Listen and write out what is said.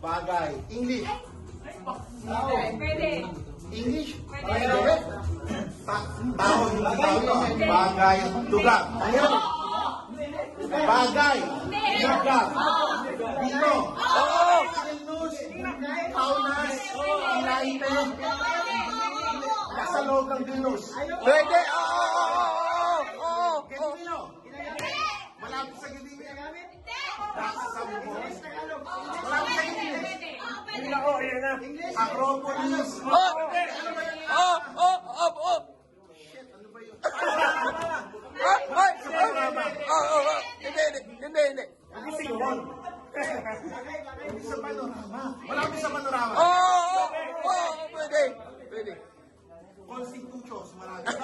Bagay. English. Pwede. English. Bagay. Ta- Tao, hindi tao to. Bagay. Lugar. Ayun. Bagay. Lugar. Dito. Oo! Ilnus. Kaunas. Ilaite. Nasa loob ng Vilnus. Pwede! Oo! Oo! Oo! Oo! Malapit sa Gedimino. Nasa Sambo. Malapit sa Gedimino. Acropolis. Oh! Oh! Oh! Oh! Oh! Ano ba yun? Ay! Ay! Ay! Oh! Oh! Oh! Hindi! Hindi! Hindi! Hindi! Hindi sa panorama. Malapit sa panorama. Oo! Oo! Oo! Pwede! Pwede! Constitutions. Malapit. Pwede. Pwede. Pagkain.